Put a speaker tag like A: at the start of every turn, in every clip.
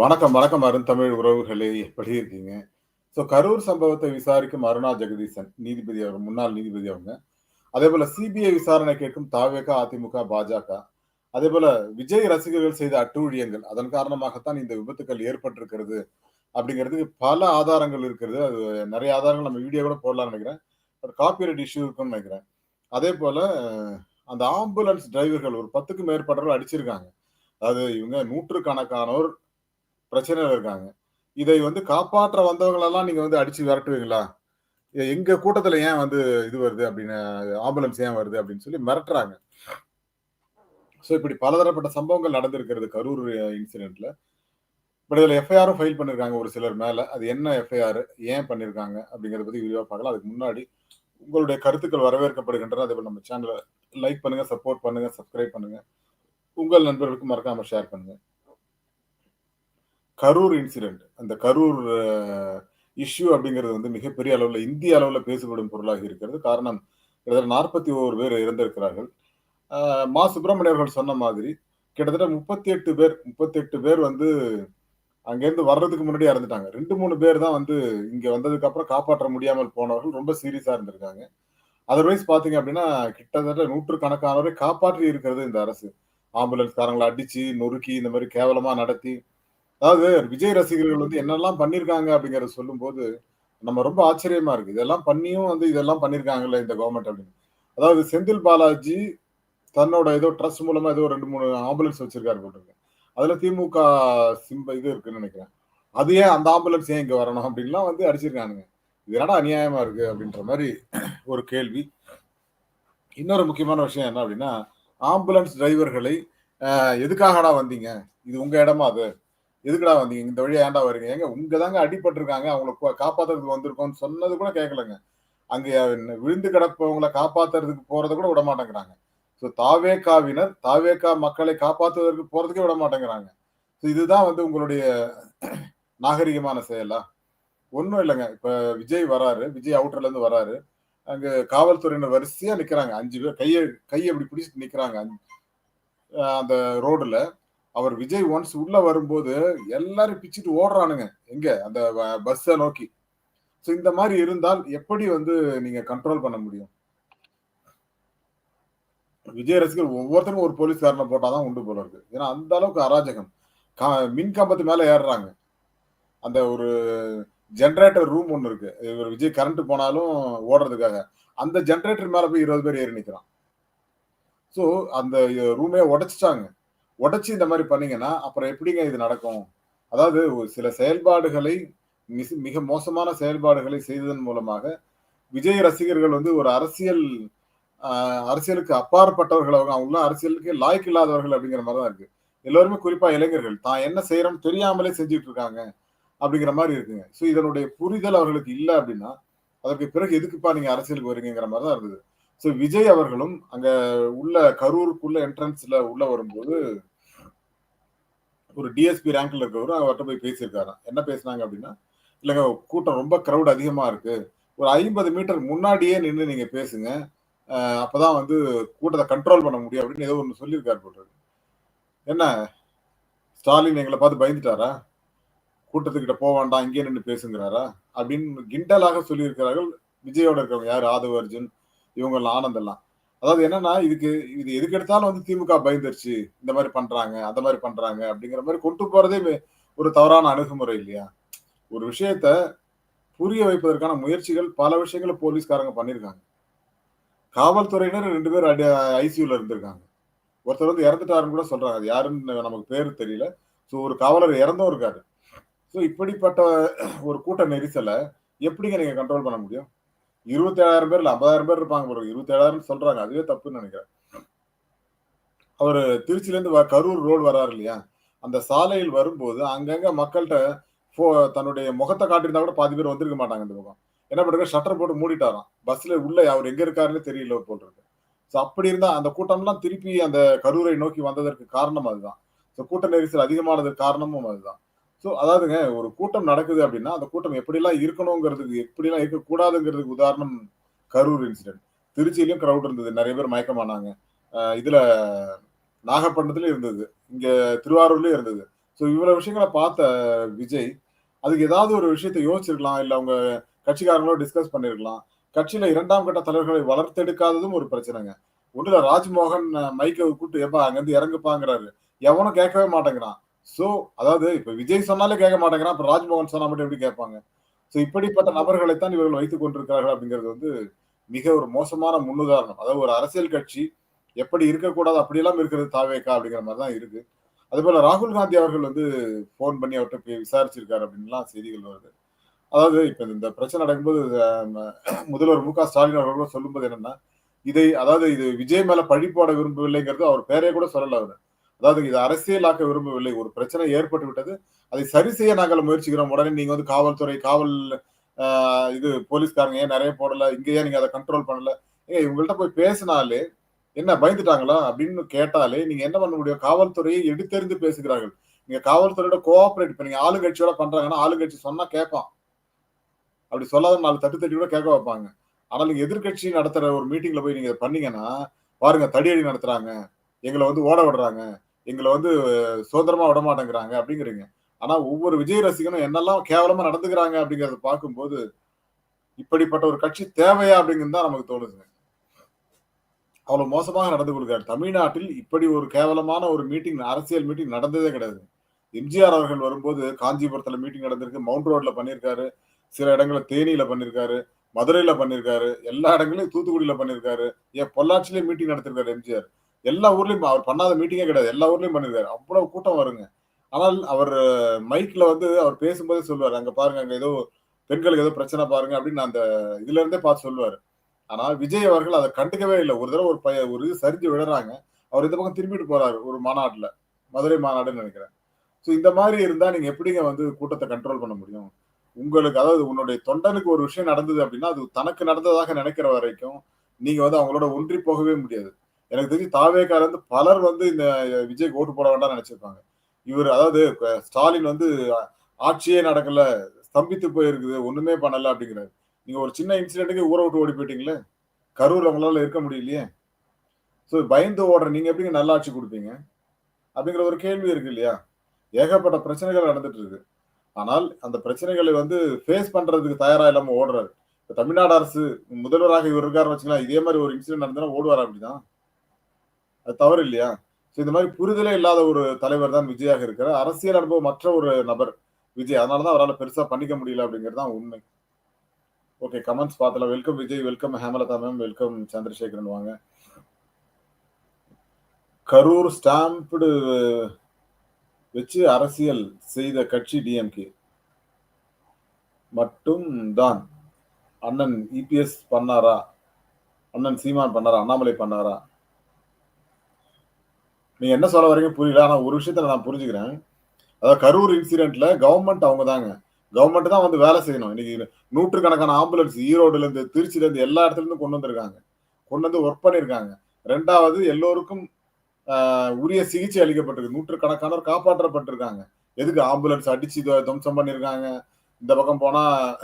A: வணக்கம், வணக்கம் அருந்தமிழ் உறவுகளே! எப்படி இருக்கீங்க? ஸோ கரூர் சம்பவத்தை விசாரிக்கும் அருணா ஜெகதீசன் நீதிபதி அவர் முன்னாள் நீதிபதி அவங்க. அதேபோல சிபிஐ விசாரணை கேட்கும் தாவேக, அதிமுக, பாஜக. அதே போல விஜய் ரசிகர்கள் செய்த அட்டூழியங்கள், அதன் காரணமாகத்தான் இந்த விபத்துக்கள் ஏற்பட்டிருக்கிறது. அப்படிங்கிறதுக்கு பல ஆதாரங்கள் இருக்கிறது. அது நிறைய ஆதாரங்கள் நம்ம வீடியோ கூட போடலாம்னு நினைக்கிறேன் ஒரு காப்பிரைட் இஷ்யூ இருக்குன்னு நினைக்கிறேன் அதே போல அந்த ஆம்புலன்ஸ் டிரைவர்கள் ஒரு 10க்கு மேற்பட்டவர்கள் அடிச்சிருக்காங்க. அது இவங்க நூற்றுக்கணக்கானோர் பிரச்சனையில் இருக்காங்க. இதை வந்து காப்பாற்ற வந்தவங்களெல்லாம் நீங்க வந்து அடிச்சு விரட்டுவீங்களா? எங்க கூட்டத்துல ஏன் வந்து இது வருது அப்படின்னு ஆம்புலன்ஸ் ஏன் வருது அப்படின்னு சொல்லி மிரட்டுறாங்க. ஸோ இப்படி பலதரப்பட்ட சம்பவங்கள் நடந்திருக்கிறது கரூர் இன்சிடென்ட்ல. பட் இதில் எஃப்ஐஆரும் ஃபைல் பண்ணியிருக்காங்க ஒரு சிலர் மேலே அது என்ன எஃப்ஐஆர்? ஏன் பண்ணியிருக்காங்க? அப்படிங்கிறத பற்றி விரிவாக பார்க்கலாம். அதுக்கு முன்னாடி உங்களுடைய கருத்துக்கள் வரவேற்கப்படுகின்றன. அதேபோல நம்ம சேனலை லைக் பண்ணுங்க, சப்போர்ட் பண்ணுங்க, சப்ஸ்கிரைப் பண்ணுங்க. உங்கள் நண்பர்களுக்கு மறக்காம ஷேர் பண்ணுங்க. கரூர் இன்சிடென்ட். அந்த கரூர் இஷ்யூ அப்படிங்கிறது வந்து மிகப்பெரிய அளவில் இந்திய அளவில் பேசப்படும் பொருளாக இருக்கிறது. காரணம் கிட்டத்தட்ட 41 பேர் இறந்திருக்கிறார்கள். மா சுப்பிரமணியம் சொன்ன மாதிரி கிட்டத்தட்ட 38 பேர் 38 பேர் வந்து அங்கேருந்து வர்றதுக்கு முன்னாடி இறந்துட்டாங்க. 2, 3 பேர் தான் வந்து இங்க வந்ததுக்கு அப்புறம் காப்பாற்ற முடியாமல் போனவர்கள் ரொம்ப சீரியஸா இருந்திருக்காங்க. அதர்வைஸ் பார்த்தீங்க அப்படின்னா, கிட்டத்தட்ட நூற்றுக்கணக்கானோரை காப்பாற்றி இருக்கிறது இந்த அரசு. ஆம்புலன்ஸ்காரங்கள அடிச்சு, நொறுக்கி இந்த மாதிரி கேவலமா நடத்தி அதாவது விஜய் ரசிகர்கள் வந்து என்னெல்லாம் பண்ணியிருக்காங்க அப்படிங்கிறத சொல்லும்போது, நம்ம ரொம்ப ஆச்சரியமா இருக்கு. இதெல்லாம் பண்ணியும் வந்து இதெல்லாம் பண்ணியிருக்காங்கல்ல இந்த கவர்மெண்ட் அப்படின்னு. அதாவது செந்தில் பாலாஜி தன்னோட ஏதோ ட்ரஸ்ட் மூலமா ஏதோ 2, 3 ஆம்புலன்ஸ் வச்சிருக்காரு போட்டிருக்கேன் அதுல திமுக சிம்ப இது இருக்குன்னு நினைக்கிறேன் அது ஏன் அந்த ஆம்புலன்ஸ் ஏன் இங்க வரணும் அப்படின்லாம் வந்து அடிச்சிருக்கானுங்க. இது என்னடா அநியாயமா இருக்கு அப்படின்ற மாதிரி ஒரு கேள்வி. இன்னொரு முக்கியமான விஷயம் என்ன அப்படின்னா, ஆம்புலன்ஸ் டிரைவர்களை எதுக்காகடா வந்தீங்க? இது உங்க இடமா அது? எதுக்குடா வந்தீங்க? இந்த வழியா ஏன்டா வருங்க ஏங்க உங்க தாங்க அடிபட்டிருக்காங்க அவங்கள காப்பாத்துறதுக்கு வந்திருக்கோம்னு சொன்னது கூட கேட்கலங்க. அங்க விழுந்து கிடப்பவங்களை காப்பாத்துறதுக்கு போறத கூட விட மாட்டேங்கிறாங்க. ஸோ தாவேகாவினர் தாவேகா மக்களை காப்பாற்றுவதற்கு போறதுக்கே விட மாட்டேங்கிறாங்க. ஸோ இதுதான் வந்து உங்களுடைய நாகரிகமான செயலா? ஒன்றும் இல்லைங்க இப்போ விஜய் வராரு. விஜய் அவுட்டர்லேருந்து வராரு. அங்கே காவல்துறையினர் வரிசையாக நிற்கிறாங்க அஞ்சு பேர் கையை கையை இப்படி பிடிச்சிட்டு நிற்கிறாங்க அந்த ரோடில் அவர் விஜய் ஒன்ஸ் உள்ள வரும்போது எல்லாரும் பிச்சுட்டு ஓடுறானுங்க. எங்க? அந்த பஸ்ஸை நோக்கி. ஸோ இந்த மாதிரி இருந்தால் எப்படி வந்து நீங்க கண்ட்ரோல் பண்ண முடியும்? விஜய் ரசிகர் ஒவ்வொருத்தரும் ஒரு போலீஸ்காரனை போட்டாதான் உண்டு போல இருக்கு. ஏன்னா அந்த அளவுக்கு அராஜகம். கா மின் கம்பத்து மேல ஏறுறாங்க. அந்த ஒரு ஜென்ரேட்டர் ரூம் ஒண்ணு இருக்கு. இவர் விஜய் கரண்ட் போனாலும் ஓடுறதுக்காக. அந்த ஜென்ரேட்டர் மேல போய் 20 பேர் ஏறி நிற்கிறான் ஸோ அந்த ரூமே உடைச்சிட்டாங்க உடைச்சி இந்த மாதிரி பண்ணீங்கன்னா, அப்புறம் எப்படிங்க இது நடக்கும்? அதாவது ஒரு சில செயல்பாடுகளை மிஸ் மிக மோசமான செயல்பாடுகளை செய்ததன் மூலமாக, விஜய் ரசிகர்கள் வந்து ஒரு அரசியல் அரசியலுக்கு அப்பாற்பட்டவர்கள் அவங்க. அவங்கலாம் அரசியலுக்கு லாய்க்கு இல்லாதவர்கள் அப்படிங்கிற மாதிரி தான் இருக்கு. எல்லோருமே குறிப்பா இளைஞர்கள். தான் என்ன செய்றோம்னு தெரியாமலே செஞ்சுட்டு இருக்காங்க. அப்படிங்கிற மாதிரி இருக்குங்க. ஸோ இதனுடைய புரிதல் அவர்களுக்கு இல்லை அப்படின்னா, அதற்கு பிறகு எதுக்குப்பா நீங்க அரசியலுக்கு வரீங்கங்கிற மாதிரி தான் இருந்தது. ஸோ விஜய் அவர்களும் அங்க உள்ள கரூருக்குள்ள என்ட்ரன்ஸ்ல உள்ள வரும்போது ஒரு டிஎஸ்பி ரேங்க்ல இருக்கிறவரும் அவர்கிட்ட போய் பேசியிருக்காராம். என்ன பேசுனாங்க அப்படின்னா, இல்லைங்க கூட்டம் ரொம்ப க்ரௌட் அதிகமா இருக்கு. ஒரு 50 மீட்டர் முன்னாடியே நின்று நீங்க பேசுங்க. அப்பதான் வந்து கூட்டத்தை கண்ட்ரோல் பண்ண முடியும் அப்படின்னு ஏதோ ஒன்று சொல்லியிருக்காரு போடுறது என்ன? ஸ்டாலின் எங்களை பார்த்து பயந்துட்டாரா? கூட்டத்துக்கிட்ட போக வேண்டாம். இங்கேயே நின்று பேசுங்கிறாரா? அப்படின்னு கிண்டலாக சொல்லியிருக்கிறார்கள். விஜயோட இருக்கிறவங்க யார் ஆதவ அர்ஜுன், இவங்கலாம் ஆனந்த் எல்லாம். அதாவது என்னன்னா, இதுக்கு இது எதுக்கு எடுத்தாலும் வந்து திமுக பயந்துருச்சு. இந்த மாதிரி பண்றாங்க, அந்த மாதிரி பண்றாங்க அப்படிங்கிற மாதிரி கொண்டு போறதே ஒரு தவறான அணுகுமுறை இல்லையா? ஒரு விஷயத்த புரிய வைப்பதற்கான முயற்சிகள் பல விஷயங்களை போலீஸ்காரங்க பண்ணியிருக்காங்க. காவல்துறையினர் ரெண்டு பேர் அடி ஐசியூல இருந்திருக்காங்க. ஒருத்தர் வந்து இறந்துட்டாருன்னு கூட சொல்றாங்க. அது யாருன்னு நமக்கு பேர் தெரியல. ஸோ ஒரு காவலர் இறந்தும் இருக்காரு. ஸோ இப்படிப்பட்ட ஒரு கூட்ட நெரிசலை எப்படிங்க நீங்க கண்ட்ரோல் பண்ண முடியும்? 27,000 பேர் இல்லை ஐம்பதாயிரம் பேர் இருப்பாங்க போல இருக்கு. 27,000ன்னு சொல்றாங்க. அதுவே தப்புன்னு நினைக்கிறேன் அவர் திருச்சியிலேருந்து கரூர் ரோடு வராரு இல்லையா? அந்த சாலையில் வரும்போது அங்கங்க மக்கள்கிட்ட ஃபோ தன்னுடைய முகத்தை காட்டியிருந்தா கூட பாதி பேர் வந்திருக்க மாட்டாங்க இந்த பக்கம். என்ன பண்ணுங்க? ஷட்டர் போட்டு மூடிட்டாராம். பஸ்ல உள்ள அவர் எங்க இருக்காருன்னு தெரியல போட்டிருக்கு ஸோ அப்படி இருந்தா அந்த கூட்டம்லாம் திருப்பி அந்த கரூரை நோக்கி வந்ததற்கு காரணம் அதுதான். ஸோ கூட்ட நெரிசல் அதிகமானதற்கு காரணமும் அதுதான். ஸோ அதாவதுங்க ஒரு கூட்டம் நடக்குது அப்படின்னா, அந்த கூட்டம் எப்படிலாம் இருக்கணுங்கிறதுக்கு எப்படிலாம் இருக்கக்கூடாதுங்கிறதுக்கு உதாரணம் கரூர் இன்சிடென்ட் திருச்சியிலும் க்ரௌட் இருந்தது. நிறைய பேர் மயக்கமானாங்க. இதுல நாகப்பட்டினத்துலயும் இருந்தது. இங்க திருவாரூர்லயும் இருந்தது. ஸோ இவ்வளவு விஷயங்களை பார்த்த விஜய் அதுக்கு ஏதாவது ஒரு விஷயத்த யோசிச்சிருக்கலாம். இல்லை அவங்க கட்சிக்காரங்களோட டிஸ்கஸ் பண்ணிருக்கலாம். கட்சியில இரண்டாம் கட்ட தலைவர்களை வளர்த்தெடுக்காததும் ஒரு பிரச்சனைங்க. ஒன்றுல ராஜ்மோகன் மைக்கை கூட்டு எப்பா அங்கிருந்து இறங்குப்பாங்கிறாரு. எவனும் கேட்கவே மாட்டேங்கிறான். சோ அதாவது இப்ப விஜய் சொன்னாலே கேட்க மாட்டேங்கிறான். அப்ப ராஜ்மோகன் சொன்னா மட்டும் எப்படி கேட்பாங்க? சோ இப்படிப்பட்ட நபர்களைத்தான் இவர்கள் வைத்துக் கொண்டிருக்கிறார்கள் அப்படிங்கிறது வந்து மிக ஒரு மோசமான முன்னுதாரணம். அதாவது ஒரு அரசியல் கட்சி எப்படி இருக்கக்கூடாது அப்படியெல்லாம் இருக்கிறது தாவேக்கா அப்படிங்கிற மாதிரி தான் இருக்கு. அதுபோல ராகுல் காந்தி அவர்கள் வந்து ஃபோன் பண்ணி அவர்கிட்ட விசாரிச்சிருக்காரு அப்படின்லாம் செய்திகள் வருது. அதாவது இப்ப இந்த பிரச்சனை நடக்கும்போது முதல்வர் மு க. ஸ்டாலின் அவர்களும் சொல்லும்போது என்னன்னா இதை அதாவது இது விஜய் மேல பழி போட விரும்பவில்லைங்கிறது அவர் பேரே கூட சொல்லல அவர். அதாவது இது அரசியலாக்க விரும்பவில்லை. ஒரு பிரச்சனை ஏற்பட்டு விட்டது. அதை சரி செய்ய நாங்கள் முயற்சிக்கிறோம். உடனே நீங்க வந்து காவல்துறை காவல் இது போலீஸ்காரங்க ஏன் நிறைய போடல? இங்க ஏன் நீங்க அதை கண்ட்ரோல் பண்ணல? ஏங்க இவங்கள்ட்ட போய் பேசினாலே என்ன பயந்துட்டாங்களா? அப்படின்னு கேட்டாலே நீங்க என்ன பண்ண முடியும்? காவல்துறையை எடுத்தெறிந்து பேசுகிறார்கள். நீங்க காவல்துறையோட கோஆபரேட் இப்ப நீங்க ஆளுங்கட்சியோட பண்றாங்கன்னா ஆளுங்கட்சி சொன்னா கேட்பான். அப்படி சொல்லாத நாலு தட்டு தட்டி கூட கேட்க வைப்பாங்க. ஆனால் நீங்க எதிர்கட்சி நடத்துற ஒரு மீட்டிங்ல போய் நீங்க பண்ணீங்கன்னா பாருங்க தடியடி நடத்துறாங்க. எங்களை வந்து ஓட விடுறாங்க. எங்களை வந்து சுதந்திரமா விட மாட்டேங்கிறாங்க அப்படிங்கிறீங்க. ஆனா ஒவ்வொரு விஜய் ரசிகனும் என்னெல்லாம் கேவலமா நடந்துக்கிறாங்க அப்படிங்கறத பார்க்கும்போது இப்படிப்பட்ட ஒரு கட்சி தேவையா அப்படிங்கிறது தான் நமக்கு தோணுதுங்க. அவ்வளவு மோசமாக நடந்து கொள்கிறார். தமிழ்நாட்டில் இப்படி ஒரு கேவலமான ஒரு மீட்டிங் அரசியல் மீட்டிங் நடந்ததே கிடையாது. எம்ஜிஆர் அவர்கள் வரும்போது காஞ்சிபுரத்துல மீட்டிங் நடந்திருக்கு. மவுண்ட் ரோட்ல பண்ணியிருக்காரு. சில இடங்கள்ல தேனியில பண்ணியிருக்காரு மதுரையில பண்ணியிருக்காரு எல்லா இடங்களையும் தூத்துக்குடியில பண்ணியிருக்காரு ஏன் பொள்ளாச்சிலேயே மீட்டிங் நடத்திருக்காரு எம்ஜிஆர். எல்லா ஊர்லயும் அவர் பண்ணாத மீட்டிங்கே கிடையாது. எல்லா ஊர்லயும் பண்ணிருக்காரு. அவ்வளவு கூட்டம் வருங்க. ஆனால் அவர் மைக்ல வந்து அவர் பேசும்போதே சொல்லுவார் அங்க பாருங்க அங்க ஏதோ பெண்களுக்கு ஏதோ பிரச்சனை பாருங்க அப்படின்னு அந்த இதுல இருந்தே பார்த்து சொல்லுவாரு. ஆனா விஜய் அவர்கள் அதை கண்டுக்கவே இல்லை. ஒரு தடவை ஒரு பைய ஒரு இது சரிஞ்சு விழுறாங்க. அவர் இந்த பக்கம் திரும்பிட்டு போறாரு ஒரு மாநாட்டுல. மதுரை மாநாடுன்னு நினைக்கிறேன். ஸோ இந்த மாதிரி இருந்தா நீங்க எப்படிங்க வந்து கூட்டத்தை கண்ட்ரோல் பண்ண முடியும்? உங்களுக்கு அதாவது உன்னுடைய தொண்டனுக்கு ஒரு விஷயம் நடந்தது அப்படின்னா அது தனக்கு நடந்ததாக நினைக்கிற வரைக்கும் நீங்க வந்து அவங்களோட ஒன்றி போகவே முடியாது. எனக்கு தெரிஞ்சு தாவேக்கார வந்து பலர் வந்து இந்த விஜய்க்கு ஓட்டு போட வேண்டாம்னு நினைச்சிருப்பாங்க. இவர் அதாவது ஸ்டாலின் வந்து ஆட்சியே நடக்கல ஸ்தம்பித்து போயிருக்குது ஒண்ணுமே பண்ணல அப்படிங்கிறாரு. நீங்க ஒரு சின்ன இன்சிடென்ட்டுக்கு ஊரை விட்டு ஓடி போயிட்டீங்களே? கரூர் அவங்களால இருக்க முடியலையே? ஸோ பயந்து ஓடுற நீங்க எப்படிங்க நல்ல ஆட்சி கொடுப்பீங்க? அப்படிங்கிற ஒரு கேள்வி இருக்கு இல்லையா? ஏகப்பட்ட பிரச்சனைகள் நடந்துட்டு இருக்கு. ஆனால் அந்த பிரச்சனைகளை வந்து ஃபேஸ் பண்றதுக்கு தயாரா இல்லாம ஓடுறாரு. இப்போ தமிழ்நாடு அரசு முதல்வராக இவர் இருக்காருன்னு வச்சுக்கலாம் இதே மாதிரி ஒரு இன்சிடென்ட் நடந்ததுன்னா ஓடுவார் அப்படிதான் அது தவறு இல்லையா? ஸோ இந்த மாதிரி புரிதலே இல்லாத ஒரு தலைவர் தான் விஜயாக இருக்கிறார். அரசியல் அனுபவம் மற்ற ஒரு நபர் விஜய். அதனாலதான் அவரால் பெருசாக பண்ணிக்க முடியல அப்படிங்கிறது தான் உண்மை. ஓகே கமெண்ட்ஸ் பார்த்தலாம் welcome Vijay welcome Hemalatha ma'am welcome Chandrasekaran வாங்க. கரூர் ஸ்டாம்ப்டு வச்சு அரசியல் செய்த கட்சி டிஎம்கே மட்டும் தான். அண்ணன் இபிஎஸ் பண்ணாரா? அண்ணன் சீமான் பண்ணாரா? அண்ணாமலை பண்ணாரா? நீங்க என்ன சொல்ல வரீங்க புரியல. ஆனா ஒரு விஷயத்த நான் புரிஞ்சுக்கிறேன். அதாவது கரூர் இன்சிடென்ட்ல கவர்மெண்ட் அவங்க தாங்க கவர்மெண்ட் தான் வந்து வேலை செய்யணும். இன்னைக்கு நூற்றுக்கணக்கான ஆம்புலன்ஸ் ஈரோடுல இருந்து திருச்சியில இருந்து எல்லா இடத்துல இருந்து கொண்டு வந்திருக்காங்க. கொண்டு வந்து ஒர்க் பண்ணியிருக்காங்க ரெண்டாவது எல்லோருக்கும் உரிய சிகிச்சை அளிக்கப்பட்டிருக்கு. நூற்றுக்கணக்கானோர் காப்பாற்றப்பட்டிருக்காங்க. எதுக்கு ஆம்புலன்ஸ் அடிச்சு துவம்சம் பண்ணியிருக்காங்க இந்த பக்கம் போனா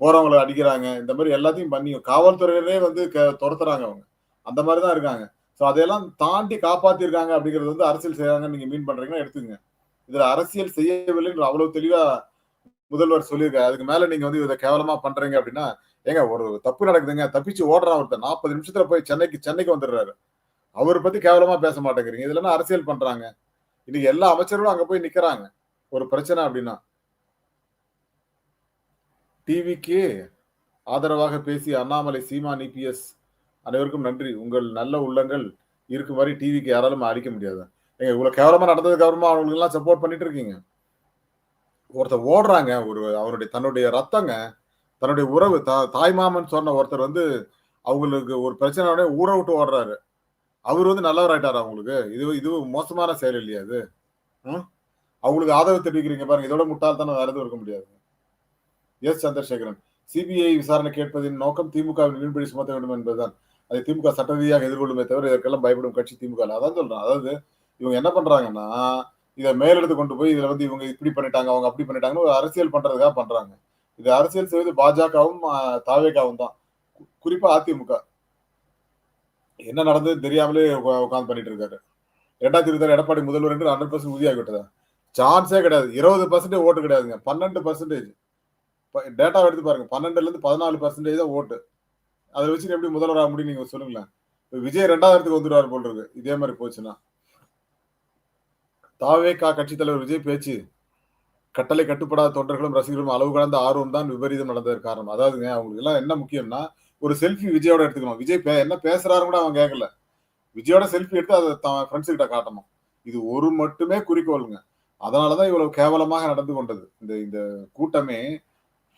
A: போறவங்களை அடிக்கிறாங்க. இந்த மாதிரி எல்லாத்தையும் பண்ணி காவல்துறையினரே வந்து க- துரத்துறாங்க அவங்க. அந்த மாதிரி தான் இருக்காங்க. ஸோ அதையெல்லாம் தாண்டி காப்பாத்திருக்காங்க அப்படிங்கிறது வந்து அரசியல் செய்யறாங்கன்னு நீங்க மீன் பண்றீங்கன்னா எடுத்துங்க இதுல அரசியல் செய்யவில்லைன்னு அவ்வளவு தெளிவா முதல்வர் சொல்லியிருக்காரு. அதுக்கு மேல நீங்க வந்து இதை கேவலமா பண்றீங்க அப்படின்னா ஏங்க ஒரு தப்பு நடக்குதுங்க. தப்பிச்சு ஓடுறான் ஒருத்தர் நாற்பது நிமிஷத்துல போய் சென்னைக்கு சென்னைக்கு வந்துடுறாரு. அவரை பத்தி கேவலமா பேச மாட்டேங்கிறீங்க. இதுல அரசியல் பண்றாங்க. இன்னைக்கு எல்லா அமைச்சர்களும் அங்க போய் நிக்கிறாங்க. ஒரு பிரச்சனை அப்படின்னா. டிவிக்கு ஆதரவாக பேசிய அண்ணாமலை சீமான் இபிஎஸ் அனைவருக்கும் நன்றி. உங்கள் நல்ல உள்ளங்கள் இருக்கும் மாதிரி டிவிக்கு யாராலும் அடிக்க முடியாது. ஏங்க இவ்வளவு கேவலமா நடந்ததுக்கு அப்புறமா அவங்களுக்கு எல்லாம் சப்போர்ட் பண்ணிட்டு இருக்கீங்க? ஒருத்தர் ஓடுறாங்க. ஒரு அவருடைய தன்னுடைய ரத்தங்க தன்னுடைய உறவு தா தாய்மாமன் சொன்ன ஒருத்தர் வந்து அவங்களுக்கு ஒரு பிரச்சனை உடனே விட்டு ஓடுறாரு. அவர் வந்து நல்லவர் ஆயிட்டாரா அவங்களுக்கு இது இது மோசமான செயல் இல்லையா அது ம்? அவங்களுக்கு ஆதரவு தெரிவிக்கிறீங்க பாருங்க. இதோட முட்டாள்தானே வேற எதுவும் இருக்க முடியாது. எஸ் சந்திரசேகரன் சிபிஐ விசாரணை கேட்பதின் நோக்கம் திமுகவின் மீன்பிடி சுமத்த வேண்டும் என்பதுதான். அதை திமுக சட்ட ரீதியாக எதிர்கொள்ளுமே தவிர இதற்கெல்லாம் பயப்படும் கட்சி திமுக அதான் சொல்றேன். அதாவது இவங்க என்ன பண்றாங்கன்னா இதை மேலெடுத்து கொண்டு போய் இதுல வந்து இவங்க இப்படி பண்ணிட்டாங்க அவங்க அப்படி பண்ணிட்டாங்கன்னு ஒரு அரசியல் பண்றதுக்காக பண்றாங்க. இது அரசியல் செய்வது பாஜகவும் தாவேகாவும் தான். குறிப்பா அதிமுக. என்ன நடந்தது தெரியாமலே உட்காந்து பண்ணிட்டு இருக்காரு. ரெண்டாயிரத்தி இருபத்தி எடப்பாடி முதல்வர் என்று ஹண்ட்ரட் பர்சன்ட் உறுதியாகிவிட்டதா? சான்ஸே கிடையாது. இருபது பர்சன்டேஜ் ஓட்டு கிடையாதுங்க. பன்னெண்டு பர்சன்டேஜ் டேட்டா எடுத்து பாருங்க. பன்னெண்டுலேருந்து பதினாலு பர்சன்டேஜ் தான் ஓட்டு. அதை வச்சு எப்படி முதல்வர் ஆக முடியும் நீங்கள் சொல்லுங்களேன் விஜய் ரெண்டாயிரத்துக்கு வந்துடுவார் போல் இருக்கு. இதே மாதிரி போச்சுன்னா. தாவேகா கட்சித் தலைவர் விஜய் பேச்சு கட்டளை கட்டுப்படாத தொண்டர்களும் ரசிகர்களும் அளவு கடந்த ஆர்வம் தான் விபரீதம் நடந்ததற்கு காரணம். அதாவதுங்க அவங்களுக்கு எல்லாம் என்ன முக்கியம்னா ஒரு செல்ஃபி விஜயோட எடுத்துக்கணும். விஜய் என்ன பேசுறாரு கூட அவன் கேட்கல விஜயோட செல்ஃபி எடுத்து அதை தான் ஃப்ரெண்ட்ஸ் கிட்ட காட்டணும். இது ஒரு மட்டுமே குறிக்கோளுங்க. அதனாலதான் இவ்வளவு கேவலமாக நடந்து கொண்டது. இந்த இந்த கூட்டமே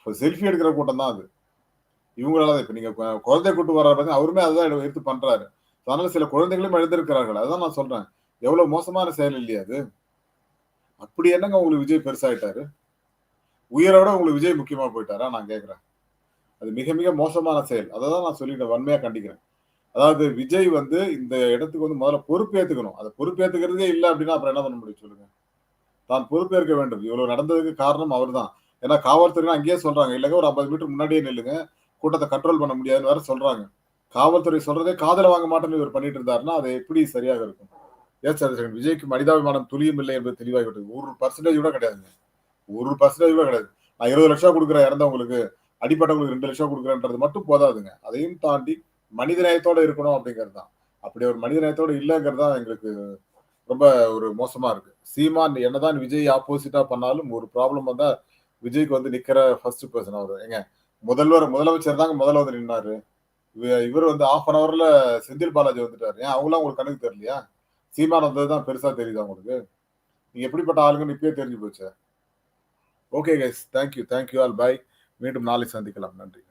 A: செல்ஃபி எடுக்கிற கூட்டம் தான் அது. இவங்களால இப்ப நீங்க குழந்தை கூட்டு வர்றாரு அவருமே அதுதான் எடுத்து பண்றாரு. அதனால சில குழந்தைகளும் எழுந்திருக்கிறார்கள் அதான் நான் சொல்றேன். எவ்வளவு மோசமான செயல் இல்லையா அது? அப்படி என்னங்க உங்களுக்கு விஜய் பெருசாயிட்டாரு? உயிரோட உங்களுக்கு விஜய் முக்கியமா போயிட்டாரா? நான் கேக்குறேன். அது மிக மிக மோசமான செயல். அதை தான் நான் சொல்லிட்டேன் வன்மையா கண்டிக்கிறேன். அதாவது விஜய் வந்து இந்த இடத்துக்கு வந்து முதல்ல பொறுப்பேற்றுக்கணும் அதை பொறுப்பேற்றுக்கிறதே இல்லை அப்படின்னா அப்புறம் என்ன பண்ண முடியும் சொல்லுங்க. தான் பொறுப்பேற்க வேண்டும். இவ்வளவு நடந்ததுக்கு காரணம் அவர் தான் ஏன்னா காவல்துறைனா அங்கேயே சொல்றாங்க. இல்லைங்க ஒரு ஐம்பது மீட்டர் முன்னாடியே நில்லுங்க. கூட்டத்தை கண்ட்ரோல் பண்ண முடியாதுன்னு வேற சொல்றாங்க. காவல்துறை சொல்றதே காதல வாங்க மாட்டேன்னு இவர் பண்ணிட்டு இருந்தாருன்னா அது எப்படி சரியாக இருக்கும்? எஸ் சந்திரசேகரன் விஜய்க்கு மனிதாபிமானம் துளியும் இல்லை என்பது தெளிவாகிவிட்டது. ஒரு பர்சன்டேஜ் கூட கிடையாதுங்க. ஒரு பர்சன்டேஜ் கூட கிடையாது. நான் இருபது லட்சம் கொடுக்குறேன் இறந்தவங்களுக்கு. அடிப்பட்டவங்களுக்கு ரெண்டு லட்சம் கொடுக்குறேன்றது மட்டும் போதாதுங்க. அதையும் தாண்டி மனிதநேயத்தோட இருக்கணும் அப்படிங்கிறது தான். அப்படி ஒரு மனிதநேயத்தோட இல்லைங்கிறது தான் எங்களுக்கு ரொம்ப ஒரு மோசமா இருக்கு. சீமான் என்னதான் விஜய் ஆப்போசிட்டா பண்ணாலும் ஒரு ப்ராப்ளம் வந்தா விஜய்க்கு வந்து நிக்கிற ஃபர்ஸ்ட் பர்சன் அவர். ஏங்க முதல்வர் முதலமைச்சர் தாங்க முதல்ல வந்து நின்னாரு. இவர் வந்து ஆஃப் அன் அவர்ல செந்தில் பாலாஜி வந்துட்டாரு. ஏன் அவங்களாம் உங்களுக்கு கணக்கு தெரியலையா? சீமான் வந்தது தான் பெருசா தெரியுது உங்களுக்கு? நீங்க எப்படிப்பட்ட ஆளுங்கன்னு இப்பயே தெரிஞ்சு போச்சு. Okay guys thank you thank you all bye மீண்டும் நாளை சந்திக்கலாம். நன்றி.